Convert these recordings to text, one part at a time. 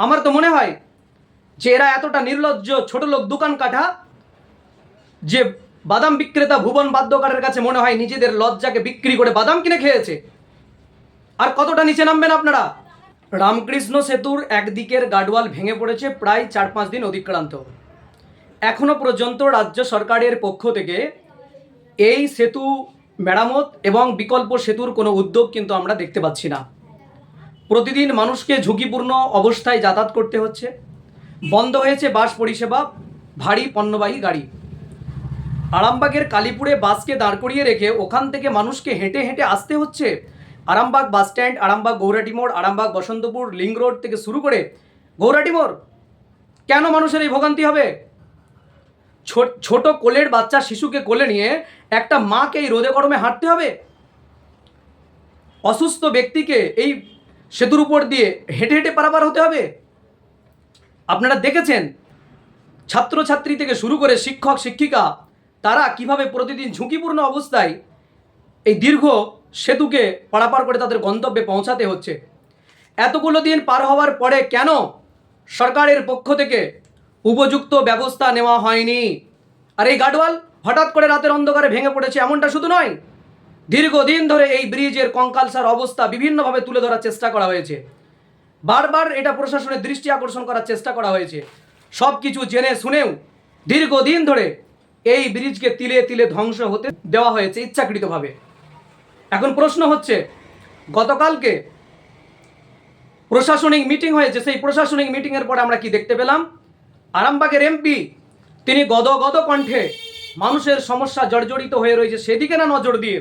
আমার তো মনে হয় যে এরা এতটা নির্লজ্জ ছোট লোক দোকান কাঠা যে বাদাম বিক্রেতা ভুবন বাদ্যকারের কাছে মনে হয় নিজেদের লজ্জাকে বিক্রি করে বাদাম কিনে খেয়েছে। আর কতটা নিচে নামবেন আপনারা? রামকৃষ্ণ সেতুর একদিকের গাডওয়াল ভেঙে পড়েছে প্রায় চার পাঁচ দিন অতিক্রান্ত। এখনও পর্যন্ত রাজ্য সরকারের পক্ষ থেকে এই সেতু মেরামত এবং বিকল্প সেতুর কোনো উদ্যোগ কিন্তু আমরা দেখতে পাচ্ছি না। প্রতিদিন মানুষকে ঝুঁকিপূর্ণ অবস্থায় যাতায়াত করতে হচ্ছে। বন্ধ হয়েছে বাস পরিষেবা, ভারী পণ্যবাহী গাড়ি। আরামবাগের কালীপুরে বাসকে দাঁড় করিয়ে রেখে ওখান থেকে মানুষকে হেঁটে হেঁটে আসতে হচ্ছে। আরামবাগ বাস স্ট্যান্ড, আরামবাগ গৌরাটি মোড়, আরামবাগ বসন্তপুর লিং রোড থেকে শুরু করে গৌরাটি মোড়। কেন মানুষের এই ভোগান্তি হবে? ছোট কোলের বাচ্চা শিশুকে কোলে নিয়ে একটা মাকে এই রোদে গরমে হাঁটতে হবে? অসুস্থ ব্যক্তিকে এই সেতুর উপর দিয়ে হেঁটে হেঁটে পারাপার হতে হবে। আপনারা দেখেছেন, ছাত্রছাত্রী থেকে শুরু করে শিক্ষক, শিক্ষিকা, তারা কীভাবে প্রতিদিন ঝুঁকিপূর্ণ অবস্থায় এই দীর্ঘ সেতুকে পারাপার করে তাদের গন্তব্যে পৌঁছাতে হচ্ছে। এতগুলো দিন পার হওয়ার পরে কেন সরকারের পক্ষ থেকে উপযুক্ত ব্যবস্থা নেওয়া হয়নি? আর এই গাডওয়াল হঠাৎ করে রাতের অন্ধকারে ভেঙে পড়েছে, এমনটা শুধু নয় দীর্ঘদিন ধরে এই ব্রিজের কঙ্কালসার অবস্থা বিভিন্নভাবে তুলে ধরার চেষ্টা করা হয়েছে। বারবার এটা প্রশাসনের দৃষ্টি আকর্ষণ করার চেষ্টা করা হয়েছে। সব কিছু জেনে শুনেও দীর্ঘদিন ধরে এই ব্রিজকে তিলে তিলে ধ্বংস হতে দেওয়া হয়েছে ইচ্ছাকৃতভাবে। এখন প্রশ্ন হচ্ছে, গতকালকে প্রশাসনিক মিটিং হয়েছে, সেই প্রশাসনিক মিটিংয়ের পরে আমরা কি দেখতে পেলাম? আরামবাগের এমপি, তিনি গদ গদ কণ্ঠে মানুষের সমস্যা জর্জরিত হয়ে রয়েছে, সেদিকে না নজর দিয়ে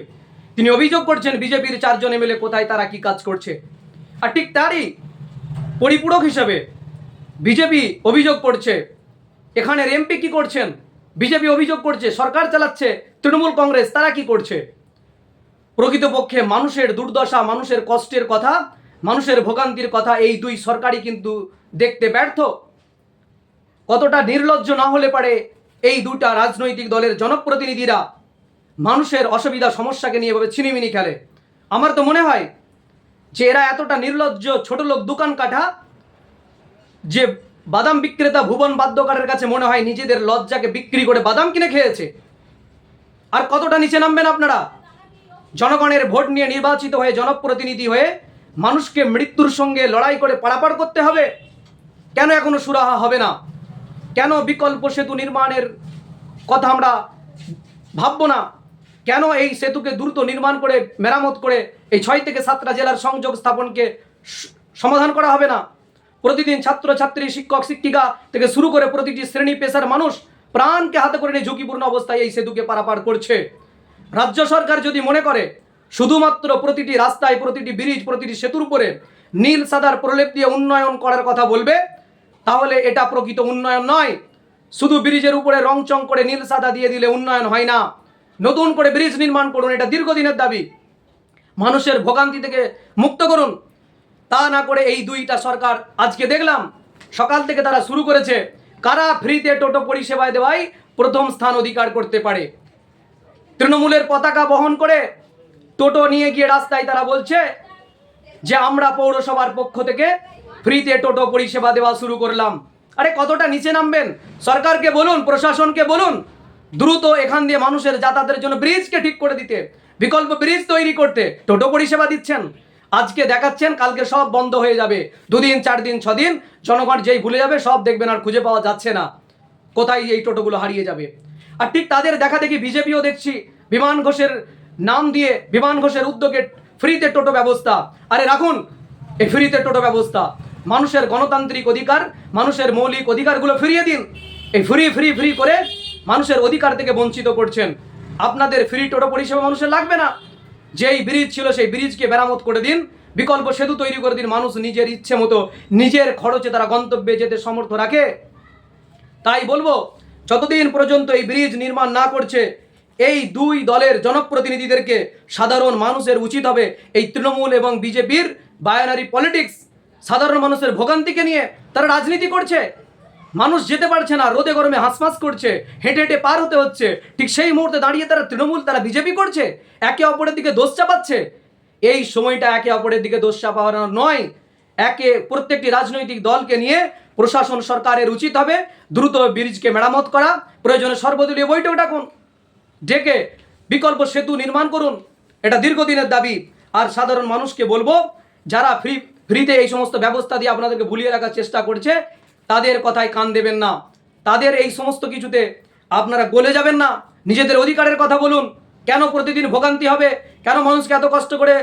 তিনি অভিযোগ করছেন বিজেপির চারজন এমএলএ কোথায়, তারা কি কাজ করছে। আর ঠিক তারই পরিপূরক হিসাবে বিজেপি অভিযোগ করছে, এখানের এমপি কি করছেন, বিজেপি অভিযোগ করছে, সরকার চালাচ্ছে, তৃণমূল কংগ্রেস, তারা কি করছে? প্রকৃতপক্ষে মানুষের দুর্দশা, মানুষের কষ্টের কথা, মানুষের ভোগান্তির কথা, এই দুই সরকারই কিন্তু দেখতে ব্যর্থ। কতটা নির্লজ্জ না হলে পারে এই দুটা রাজনৈতিক দলের জনপ্রতিনিধিরা মানুষের অসুবিধা, সমস্যাকে নিয়ে এভাবে ছিনিমিনি খেলে। আমার তো মনে হয় যে এরা এতটা নির্লজ্জ ছোট লোক দোকান কাঠা যে বাদাম বিক্রেতা ভুবন বাদ্যকারের কাছে মনে হয় নিজেদের লজ্জাকে বিক্রি করে বাদাম কিনে খেয়েছে। আর কতটা নিচে নামবেন আপনারা? জনগণের ভোট নিয়ে নির্বাচিত হয়ে, জনপ্রতিনিধি হয়ে মানুষকে মৃত্যুর সঙ্গে লড়াই করে পারাপার করতে হবে? কেন এখনও সুরাহা হবে না? কেন বিকল্প সেতু নির্মাণের কথা আমরা ভাববো না? কেন এই সেতুকে দ্রুত নির্মাণ করে, মেরামত করে এই ছয় থেকে সাতটা জেলার সংযোগ স্থাপনকে সমাধান করা হবে না? প্রতিদিন ছাত্র ছাত্রী শিক্ষক, শিক্ষিকা থেকে শুরু করে প্রতিটি শ্রেণি পেশার মানুষ প্রাণকে হাতে করে নিয়ে ঝুঁকিপূর্ণ অবস্থায় এই সেতুকে পারাপার করছে। রাজ্য সরকার যদি মনে করে, শুধুমাত্র প্রতিটি রাস্তায় প্রতিটি ব্রিজ, প্রতিটি সেতুর উপরে নীল, সাদার প্রলেপ দিয়ে উন্নয়ন করার কথা বলবে, তাহলে এটা প্রকৃত উন্নয়ন নয়। শুধু ব্রিজের উপরে রং চং করে নীল, সাদা দিয়ে দিলে উন্নয়ন হয় না। নতুন করে ব্রিজ নির্মাণ করুন, এটা দীর্ঘদিনের দাবি। মানুষের ভোগান্তি থেকে মুক্ত করুন। তা না করে এই দুইটা সরকার আজকে দেখলাম, সকাল থেকে তারা শুরু করেছে, কারা ফ্রিতে টোটো পরিষেবায় দেওয়াই প্রথম স্থান অধিকার করতে পারে। তৃণমূলের পতাকা বহন করে টোটো নিয়ে গিয়ে রাস্তায় তারা বলছে যে, আমরা পৌরসভার পক্ষ থেকে ফ্রিতে টোটো পরিষেবা দেওয়া শুরু করলাম। আরে, কতটা নিচে নামবেন? সরকারকে বলুন, প্রশাসনকে বলুন দ্রুত এখান দিয়ে মানুষের যাতায়াতের জন্য ব্রিজকে ঠিক করে দিতে, বিকল্প ব্রিজ তৈরি করতে টোটো পরিষেবা দিচ্ছেন। আজকে দেখাচ্ছেন, কালকে সব বন্ধ হয়ে যাবে। দুদিন চার দিন ছদিন দিন জনগণ যেই ভুলে যাবে, সব দেখবেন আর খুঁজে পাওয়া যাচ্ছে না। কোথায় এই টোটোগুলো হারিয়ে যাবে? আর ঠিক তাদের দেখা দেখি বিজেপিও দেখছি, বিমান ঘোষের নাম দিয়ে, বিমান ঘোষের উদ্যোগে ফ্রিতে টোটো ব্যবস্থা। আরে রাখুন, এই ফ্রিতে টোটো ব্যবস্থা। মানুষের গণতান্ত্রিক অধিকার, মানুষের মৌলিক অধিকারগুলো ফিরিয়ে দিন। এই ফ্রি ফ্রি ফ্রি করে মানুষের অধিকার থেকে বঞ্চিত করছেন। আপনাদের ফ্রি টোটো পরিষেবা মানুষের লাগবে না। যেই ব্রিজ ছিল, সেই ব্রিজকে মেরামত করে দিন। বিকল্প সেতু তৈরি করে দিন। মানুষ নিজের ইচ্ছে মতো, নিজের খরচে তারা গন্তব্যে যেতে সমর্থ রাখে। তাই বলব, যতদিন পর্যন্ত এই ব্রিজ নির্মাণ না করছে, এই দুই দলের জনপ্রতিনিধিদেরকে সাধারণ মানুষের উচিত হবে এই তৃণমূল এবং বিজেপির বায়োনারি পলিটিক্স সাধারণ মানুষের ভোগান্তিকে নিয়ে তারা রাজনীতি করছে। মানুষ যেতে পারছে না, রোদে গরমে হাঁসফাঁস করছে, হেঁটে হেঁটে পার হতে হচ্ছে, ঠিক সেই মুহূর্তে দাঁড়িয়ে তারা তৃণমূল, তারা বিজেপি করছে, একে অপরের দিকে দোষ চাপাচ্ছে। এই সময়টা একে অপরের দিকে দোষ চাপানো নয়, একে প্রত্যেকটি রাজনৈতিক দলকে নিয়ে প্রশাসন সরকারের উচিত হবে দ্রুত ব্রিজকে মেরামত করা, প্রয়োজনে সর্বদলীয় বৈঠক ডাকুন, ডেকে বিকল্প সেতু নির্মাণ করুন, এটা দীর্ঘদিনের দাবি। আর সাধারণ মানুষকে বলব, যারা ফ্রি, ফ্রিতে এই সমস্ত ব্যবস্থা দিয়ে আপনাদেরকে ভুলিয়ে রাখার চেষ্টা করছে তাদের কথায় কান দেবেন না। তাদের এই সমস্ত কিছুতে আপনারা গলে যাবেন না। নিজেদের অধিকারের কথা বলুন। কেন প্রতিদিন ভোগান্তি হবে? কেন মানুষকে এত কষ্ট করে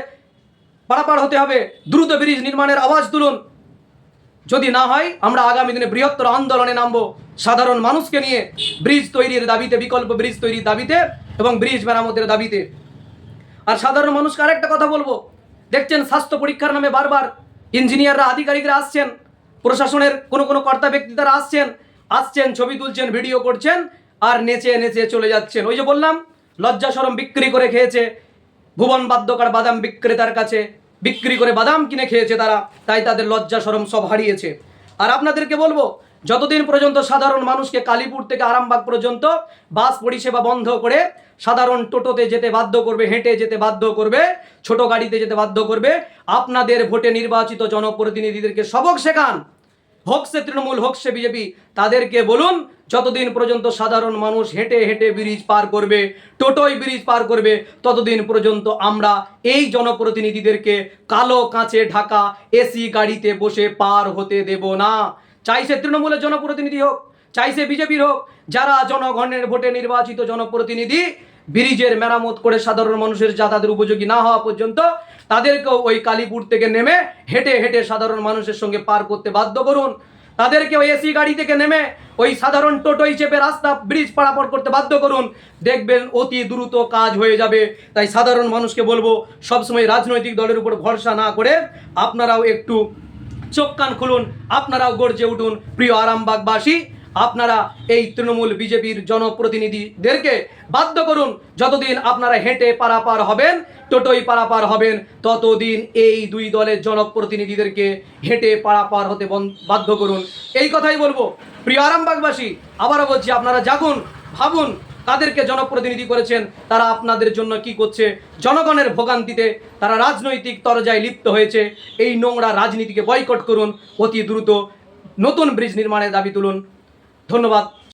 পারাপার হতে হবে? দ্রুত ব্রিজ নির্মাণের আওয়াজ তুলুন। যদি না হয়, আমরা আগামী দিনে বৃহত্তর আন্দোলনে নামবো। সাধারণ মানুষকে নিয়ে ব্রিজ তৈরির দাবিতে, বিকল্প ব্রিজ তৈরির দাবিতে এবং ব্রিজ মেরামতের দাবিতে। আর সাধারণ মানুষকে আরেকটা কথা বলব। দেখছেন, স্বাস্থ্য পরীক্ষার নামে বারবার ইঞ্জিনিয়াররা, আধিকারিকরা আসছেন। প্রশাসনের কোনো কোনো কর্তা ব্যক্তি তারা আসছেন আসছেন, ছবি তুলছেন, ভিডিও করছেন, আর নেচে নেচে চলে যাচ্ছেন। ওই যে বললাম, লজ্জা সরম বিক্রি করে খেয়েছে, ভুবন বাদ্যকার বাদাম বিক্রেতার কাছে বিক্রি করে বাদাম কিনে খেয়েছে তারা, তাই তাদের লজ্জা সরম সব হারিয়েছে। আর আপনাদেরকে বলব যতদিন পর্যন্ত সাধারণ মানুষকে কালীপুর থেকে আরামবাগ পর্যন্ত বাস পরিষেবা বন্ধ করে সাধারণ টোটোতে যেতে বাধ্য করবে, হেঁটে যেতে বাধ্য করবে, ছোট গাড়িতে যেতে বাধ্য করবে, আপনাদের ভোটে নির্বাচিত জনপ্রতিনিধিদেরকে সবক শেখান। হোক সে তৃণমূল, হোক সে বিজেপি, তাদেরকে বলুন, যতদিন পর্যন্ত সাধারণ মানুষ হেঁটে হেঁটে ব্রিজ পার করবে টোটোই ব্রিজ পার করবে, ততদিন পর্যন্ত আমরা এই জনপ্রতিনিধিদেরকে কালো কাঁচে ঢাকা এসি গাড়িতে বসে পার হতে দেব না। চাই সে তৃণমূলের জনপ্রতিনিধি হোক চাই সে বিজেপির হোক, যারা জনগণের ভোটে নির্বাচিত জনপ্রতিনিধি, ব্রিজের মেরামত করে সাধারণ মানুষের যাতায়াতের উপযোগী না হওয়া পর্যন্ত তাদেরকেও ওই কালীপুর থেকে নেমে হেঁটে হেঁটে সাধারণ মানুষের সঙ্গে পার করতে বাধ্য করুন। তাদেরকে ওই এসি গাড়ি থেকে নেমে ওই সাধারণ টোটোই চেপে রাস্তা, ব্রিজ পারাপার করতে বাধ্য করুন। দেখবেন অতি দ্রুত কাজ হয়ে যাবে। তাই সাধারণ মানুষকে বলব, সবসময় রাজনৈতিক দলের উপর ভরসা না করে আপনারাও একটু চোখ কান খুলুন, আপনারাও গর্জে উঠুন, প্রিয় আরামবাগবাসী। আপনারা এই তৃণমূল বিজেপির জনপ্রতিনিধিদেরকে বাধ্য করুন, যতদিন আপনারা হেঁটে পারাপার হবেন, টোটোই পারাপার হবেন, ততদিন এই দুই দলের জনপ্রতিনিধিদেরকে হেঁটে পারাপার হতে বাধ্য করুন। এই কথাই বলব। প্রিয় আরামবাগবাসী, আবারও বলছি, আপনারা জাগুন, ভাবুন তাদেরকে জনপ্রতিনিধি করেছেন। তারা আপনাদের জন্য কি করছে? জনগণের ভোগান্তিতে তারা রাজনৈতিক তরজায় লিপ্ত হয়েছে। এই নোংরা রাজনীতিকে বয়কট করুন। অতি দ্রুত নতুন ব্রিজ নির্মাণের দাবি তুলুন। ধন্যবাদ।